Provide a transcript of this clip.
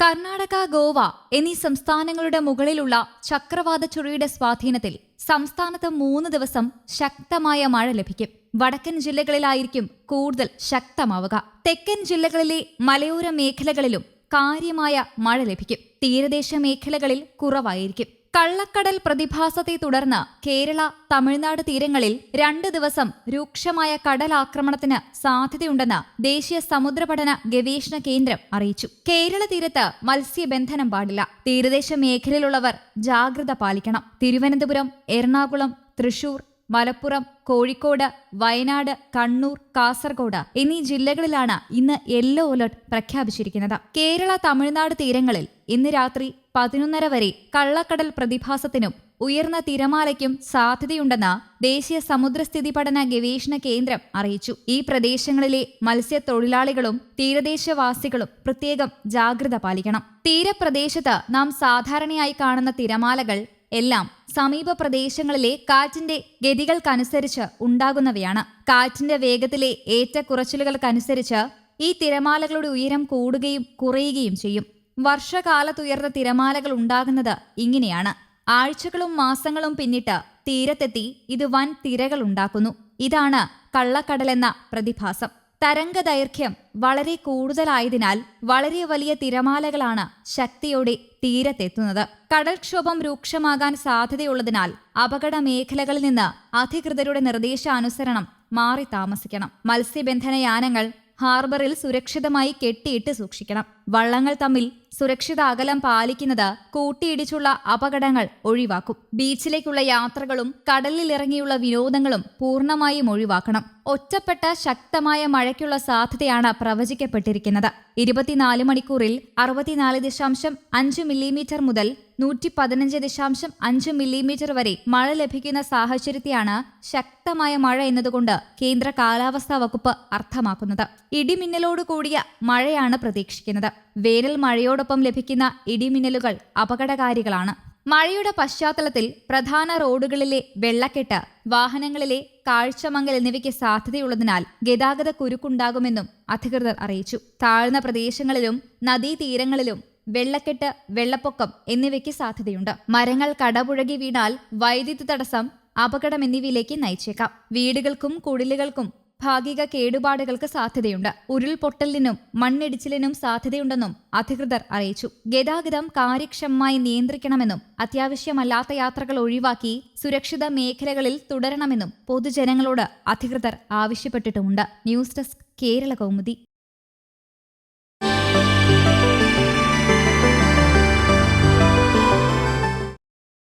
കർണാടക ഗോവ എന്നീ സംസ്ഥാനങ്ങളുടെ മുകളിലുള്ള ചക്രവാത ചുഴിയുടെ സ്വാധീനത്തിൽ സംസ്ഥാനത്ത് മൂന്ന് ദിവസം ശക്തമായ മഴ ലഭിക്കും. വടക്കൻ ജില്ലകളിലായിരിക്കും കൂടുതൽ ശക്തമാവുക. തെക്കൻ ജില്ലകളിലെ മലയോര മേഖലകളിലും കാര്യമായ മഴ ലഭിക്കും. തീരദേശ മേഖലകളിൽ കുറവായിരിക്കും. കള്ളക്കടൽ പ്രതിഭാസത്തെ തുടർന്ന് കേരള തമിഴ്നാട് തീരങ്ങളിൽ രണ്ട് ദിവസം രൂക്ഷമായ കടലാക്രമണത്തിന് സാധ്യതയുണ്ടെന്ന് ദേശീയ സമുദ്രപഠന ഗവേഷണ കേന്ദ്രം അറിയിച്ചു. കേരള തീരത്ത് മത്സ്യബന്ധനം പാടില്ല. തീരദേശ മേഖലയിലുള്ളവർ ജാഗ്രത പാലിക്കണം. തിരുവനന്തപുരം എറണാകുളം തൃശൂർ മലപ്പുറം കോഴിക്കോട് വയനാട് കണ്ണൂർ കാസർഗോഡ് എന്നീ ജില്ലകളിലാണ് ഇന്ന് യെല്ലോ അലർട്ട് പ്രഖ്യാപിച്ചിരിക്കുന്നത്. കേരള തമിഴ്നാട് തീരങ്ങളിൽ ഇന്ന് രാത്രി പതിനൊന്നര വരെ കള്ളക്കടൽ പ്രതിഭാസത്തിനും ഉയർന്ന തിരമാലയ്ക്കും സാധ്യതയുണ്ടെന്ന് ദേശീയ സമുദ്രസ്ഥിതി പഠന ഗവേഷണ കേന്ദ്രം അറിയിച്ചു. ഈ പ്രദേശങ്ങളിലെ മത്സ്യത്തൊഴിലാളികളും തീരദേശവാസികളും പ്രത്യേകം ജാഗ്രത പാലിക്കണം. തീരപ്രദേശത്ത് നാം സാധാരണയായി കാണുന്ന തിരമാലകൾ എല്ലാം സമീപ പ്രദേശങ്ങളിലെ കാറ്റിന്റെ ഗതികൾക്കനുസരിച്ച് ഉണ്ടാകുന്നവയാണ്. കാറ്റിന്റെ വേഗത്തിലെ ഏറ്റക്കുറച്ചിലുകൾക്കനുസരിച്ച് ഈ തിരമാലകളുടെ ഉയരം കൂടുകയും കുറയുകയും ചെയ്യും. വർഷകാലത്തുയർന്ന തിരമാലകൾ ഉണ്ടാകുന്നത് ഇങ്ങനെയാണ്. ആഴ്ചകളും മാസങ്ങളും പിന്നിട്ട് തീരത്തെത്തി ഇത് വൻ തിരകൾ ഉണ്ടാക്കുന്നു. ഇതാണ് കള്ളക്കടലെന്ന പ്രതിഭാസം. തരംഗ ദൈർഘ്യം വളരെ കൂടുതലായതിനാൽ വളരെ വലിയ തിരമാലകളാണ് ശക്തിയോടെ തീരത്തെത്തുന്നത്. കടൽക്ഷോഭം രൂക്ഷമാകാൻ സാധ്യതയുള്ളതിനാൽ അപകട മേഖലകളിൽ നിന്ന് അധികൃതരുടെ നിർദ്ദേശാനുസരണം മാറി താമസിക്കണം. മത്സ്യബന്ധന യാനങ്ങൾ ഹാർബറിൽ സുരക്ഷിതമായി കെട്ടിയിട്ട് സൂക്ഷിക്കണം. വള്ളങ്ങൾ തമ്മിൽ സുരക്ഷിത അകലം പാലിക്കുന്നത് കൂട്ടിയിടിച്ചുള്ള അപകടങ്ങൾ ഒഴിവാക്കും. ബീച്ചിലേക്കുള്ള യാത്രകളും കടലിലിറങ്ങിയുള്ള വിനോദങ്ങളും പൂർണമായും ഒഴിവാക്കണം. ഒറ്റപ്പെട്ട ശക്തമായ മഴയ്ക്കുള്ള സാധ്യതയാണ് പ്രവചിക്കപ്പെട്ടിരിക്കുന്നത്. ഇരുപത്തിനാല് മണിക്കൂറിൽ അറുപത്തിനാല് ദശാംശം അഞ്ച് മില്ലിമീറ്റർ മുതൽ നൂറ്റി പതിനഞ്ച് ദശാംശം അഞ്ച് മില്ലിമീറ്റർ വരെ മഴ ലഭിക്കുന്ന സാഹചര്യത്തെയാണ് ശക്തമായ മഴ എന്നതുകൊണ്ട് കേന്ദ്ര കാലാവസ്ഥാ വകുപ്പ് അർത്ഥമാക്കുന്നത്. ഇടിമിന്നലോട് കൂടിയ മഴയാണ് പ്രതീക്ഷിക്കുന്നത്. വേനൽ മഴയോടൊപ്പം ലഭിക്കുന്ന ഇടിമിന്നലുകൾ അപകടകാരികളാണ്. മഴയുടെ പശ്ചാത്തലത്തിൽ പ്രധാന റോഡുകളിലെ വെള്ളക്കെട്ട് വാഹനങ്ങളിലെ കാഴ്ചമങ്ങൽ എന്നിവയ്ക്ക് സാധ്യതയുള്ളതിനാൽ ഗതാഗത കുരുക്കുണ്ടാകുമെന്നും അധികൃതർ അറിയിച്ചു. താഴ്ന്ന പ്രദേശങ്ങളിലും നദീതീരങ്ങളിലും വെള്ളക്കെട്ട് വെള്ളപ്പൊക്കം എന്നിവയ്ക്ക് സാധ്യതയുണ്ട്. മരങ്ങൾ കടപുഴകി വീണാൽ വൈദ്യുതി തടസ്സം അപകടം എന്നിവയിലേക്ക് നയിച്ചേക്കാം. വീടുകൾക്കും കുടിലുകൾക്കും ഭാഗിക കേടുപാടുകൾക്ക് സാധ്യതയുണ്ട്. ഉരുൾപൊട്ടലിനും മണ്ണിടിച്ചിലിനും സാധ്യതയുണ്ടെന്നും അധികൃതർ അറിയിച്ചു. ഗതാഗതം കാര്യക്ഷമമായി നിയന്ത്രിക്കണമെന്നും അത്യാവശ്യമല്ലാത്ത യാത്രകൾ ഒഴിവാക്കി സുരക്ഷിത മേഖലകളിൽ തുടരണമെന്നും പൊതുജനങ്ങളോട് അധികൃതർ ആവശ്യപ്പെട്ടിട്ടുമുണ്ട്. News desk Kerala Kaumudi.